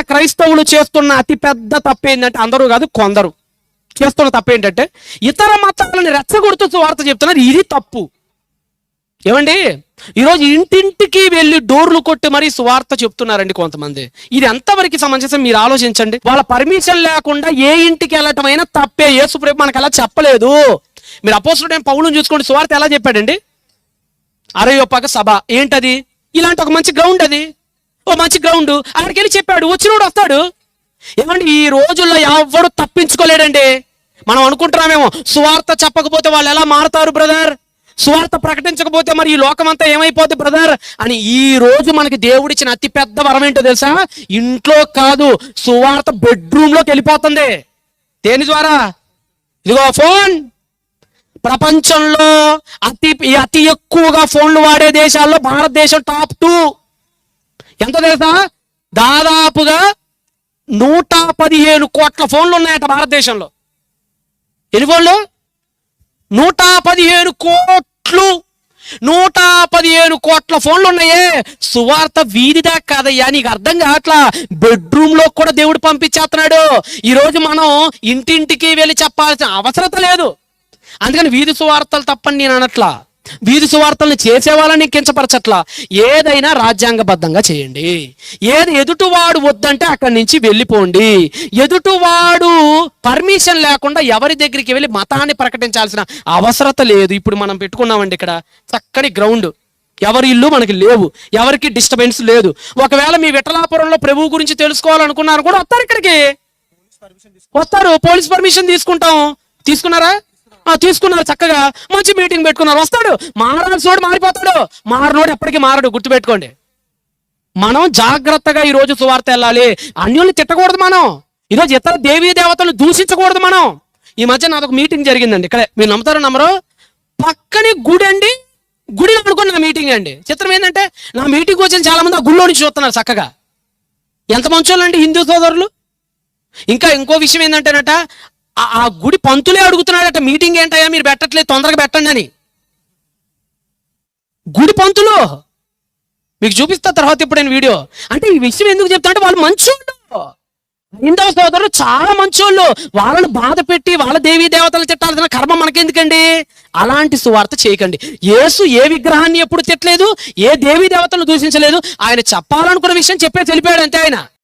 క్రైస్తవులు చేస్తున్న అతి పెద్ద తప్పు ఏంటంటే అందరూ కాదు కొందరు చేస్తున్న తప్పు ఏంటంటే ఇతర మతాలను రెచ్చగొడుతూ వార్త చెప్తున్నారు. ఇది తప్పు. ఏమండి? ఈరోజు ఇంటింటికి వెళ్ళి డోర్లు కొట్టి మరీ సువార్త చెప్తున్నారండి కొంతమంది. ఇది ఎంతవరకు సమంజసం? మీరు ఆలోచించండి. వాళ్ళ పర్మిషన్ లేకుండా ఏ ఇంటికి వెళ్ళటం అయినా తప్పే. యేసు ప్రభు మనకు అలా చెప్పలేదు. మీరు అపోసుడు ఏం పౌలను చూసుకోండి. సువార్త ఎలా చెప్పాడండి? అరయోపాక సభ. ఏంటది? ఇలాంటి ఒక మంచి గ్రౌండ్ అది. ఓ మంచి గ్రౌండ్ అక్కడికి వెళ్ళి చెప్పాడు వచ్చినోడు వస్తాడు. ఏమండి ఈ రోజుల్లో ఎవడు తప్పించుకోలేడండి. మనం అనుకుంటున్నామేమో సువార్త చెప్పకపోతే వాళ్ళు ఎలా మారుతారు బ్రదర్ సువార్త ప్రకటించకపోతే మరి ఈ లోకమంతా ఏమైపోద్ది బ్రదర్ అని ఈ రోజు మనకి దేవుడిచ్చిన అతి పెద్ద వరం ఏంటో తెలుసా? ఇంట్లో కాదు సువార్త బెడ్రూమ్లోకి వెళ్ళిపోతుంది. దేని ద్వారా? ఇదిగో ఫోన్. ప్రపంచంలో అతి అతి ఎక్కువగా ఫోన్లు వాడే దేశాల్లో భారతదేశం టాప్ టూ. ఎంత తెలుసా? దాదాపుగా నూట పదిహేను కోట్ల ఫోన్లు ఉన్నాయట భారతదేశంలో. ఎన్ని ఫోన్లు? నూట పదిహేను కోట్లు. నూట పదిహేను కోట్ల ఫోన్లు ఉన్నాయే. సువార్త వీధి కాదయ్యా నీకు అర్థం కావట్లా? బెడ్రూమ్లో కూడా దేవుడు పంపించేస్తున్నాడు. ఈరోజు మనం ఇంటింటికి వెళ్ళి చెప్పాల్సిన అవసరత లేదు. అందుకని వీధి సువార్తలు తప్పని నేను అనట్లా. వీధి సువార్తల్ని చేసే వాళ్ళని కించపరచట్లా. ఏదైనా రాజ్యాంగబద్ధంగా చేయండి. ఏది ఎదుటివాడు వద్దంటే అక్కడి నుంచి వెళ్ళిపోండి. ఎదుటివాడు పర్మిషన్ లేకుండా ఎవరి దగ్గరికి వెళ్ళి మతాన్ని ప్రకటించాల్సిన అవసరత లేదు. ఇప్పుడు మనం పెట్టుకున్నామండి ఇక్కడ. చక్కని గ్రౌండ్. ఎవరి ఇల్లు మనకి లేవు. ఎవరికి డిస్టర్బెన్స్ లేదు. ఒకవేళ మీ విఠలాపురంలో ప్రభువు గురించి తెలుసుకోవాలనుకున్నారు కూడా వస్తారు ఇక్కడికి. వస్తారు. పోలీస్ పర్మిషన్ తీసుకుంటాం. తీసుకున్నారా? తీసుకున్నారు చక్కగా మంచి మీటింగ్ పెట్టుకున్నారు. వస్తాడు. మారాల్సినోడు మారిపోతాడు. మారనోడు ఎప్పటికీ మారడు. గుర్తుపెట్టుకోండి. మనం జాగ్రత్తగా ఈ రోజు సువార్త వెళ్ళాలి. అన్యుల్ని తిట్టకూడదు మనం. ఈరోజు ఇతర దేవీ దేవతలను దూషించకూడదు మనం. ఈ మధ్య నాదొక మీటింగ్ జరిగిందండి. ఇక్కడ మీరు నమ్ముతారు నమ్మరు? పక్కనే గుడి అండి. గుడి అనుకుని నా మీటింగ్ అండి. చిత్రం ఏంటంటే నా మీటింగ్ వచ్చిన చాలా మంది ఆ గుడిలో నుంచి చూస్తున్నారు చక్కగా. ఎంత మంచోళ్ళండి హిందూ సోదరులు? ఇంకా ఇంకో విషయం ఏంటంటేనట ఆ గుడి పంతులే అడుగుతున్నాడట మీటింగ్ ఏంటయ్యా? మీరు పెట్టట్లేదు తొందరగా పెట్టండి అని. గుడి పంతులు? మీకు చూపిస్తా తర్వాత ఇప్పుడు నేను వీడియో. అంటే ఈ విషయం ఎందుకు చెప్తా అంటే వాళ్ళు మంచోళ్ళు. హిందవ సోదరులు చాలా మంచోళ్ళు. వాళ్ళని బాధ పెట్టి వాళ్ళ దేవీ దేవతలు తిట్టాల్సిన కర్మ మనకెందుకండి? అలాంటి సువార్త చేయకండి. యేసు ఏ విగ్రహాన్ని ఎప్పుడు తిట్టలేదు ఏ దేవీ దేవతలను దూషించలేదు. ఆయన చెప్పాలనుకున్న విషయం చెప్పే తెలిపాడు అంతే ఆయన.